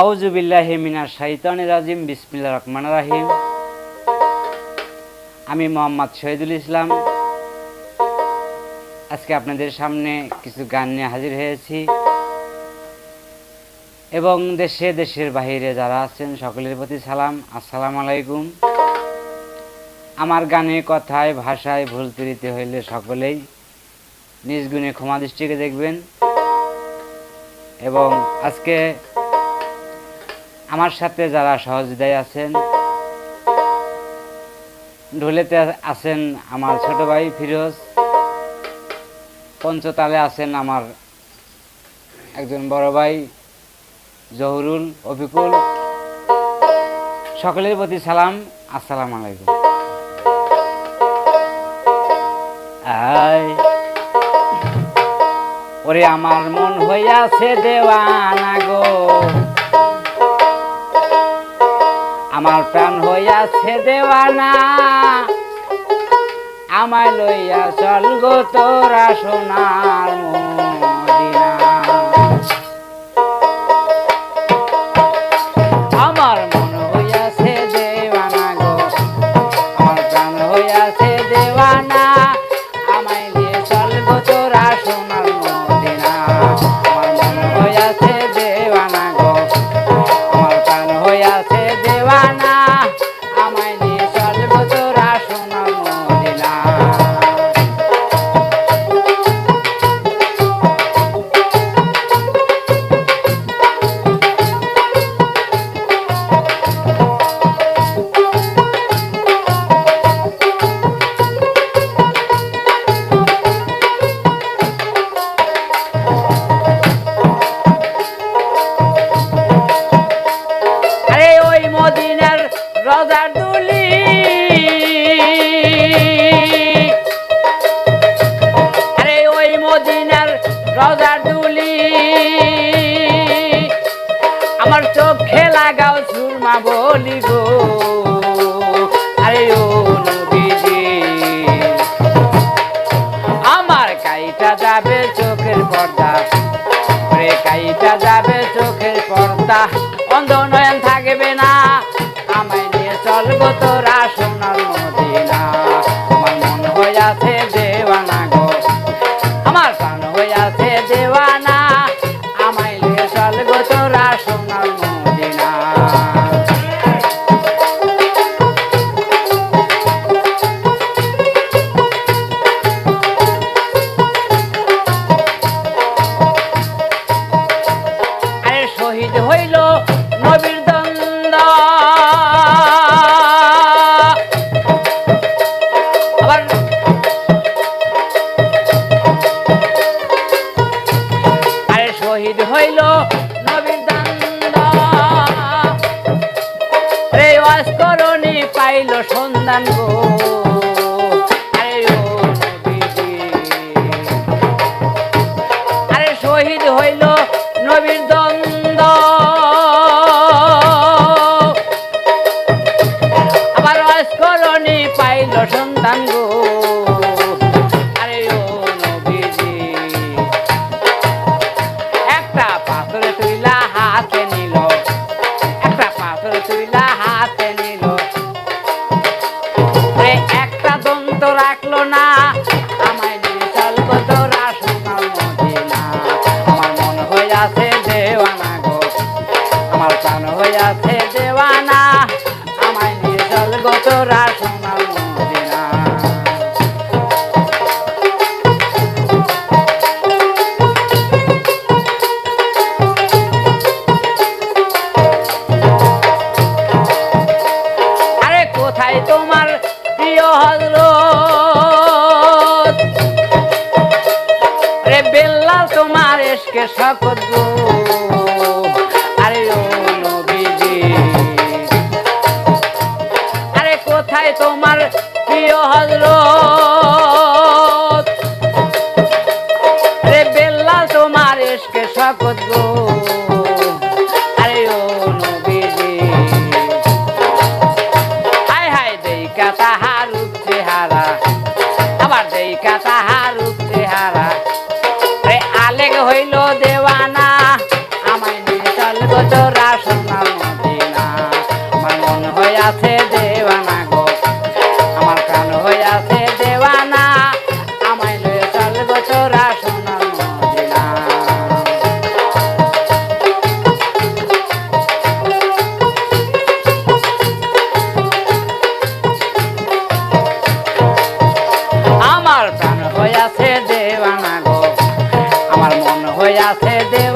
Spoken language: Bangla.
আউজুবিল্লাহ মিনার শাইতান রাজিম বিসমিল্লা রহমান রাহিম। আমি মোহাম্মদ শহীদুল ইসলাম। আজকে আপনাদের সামনে কিছু গান নিয়ে হাজির হয়েছি। এবং দেশে, দেশের বাহিরে যারা আছেন, সকলের প্রতি সালাম। আসসালাম আলাইকুম। আমার গানে কথায়, ভাষায় ভুল ত্রুটি হইলে সকলেই নিজ গুণে ক্ষমা দৃষ্টিকে দেখবেন। এবং আজকে আমার সাথে যারা সহযোগিতায় আছেন, ঢোলেতে আছেন আমার ছোট ভাই ফিরোজ, পঞ্চতালে আছেন আমার একজন বড় ভাই জহুরুল অফিকুল সকলের প্রতি সালাম, আসসালাম আলাইকুম। ওরে আমার মন হইয়াছে দেওয়ানা গো। আমার প্রাণ হইয়াছে দেওয়ানা। আমায় লইয়া চল গো তোরা সোনার মদিনা মদিনার রজার দুলি। আমার চোখে লাগাও সুরমা বলি গো। আরে ও নবীজি, আমার কাইটা যাবে চোখের পর্দা। রে কাইটা যাবে চোখের পর্দা। অন্ধ নয়ন থাকবে না। আমায় নিয়ে চলবো তোরা সোনার পাইল সন্ধান গো। হইয়াছে দেওয়ানা, আমায় নিয়ে সোনার মদিনা আরে কোথায় তোমার প্রিয় হজরত? আরে বেল্লাল তোমার এসকে শপথ প্রিয় হজরত দেওয়া আমার মন হয়ে আছে দেওয়া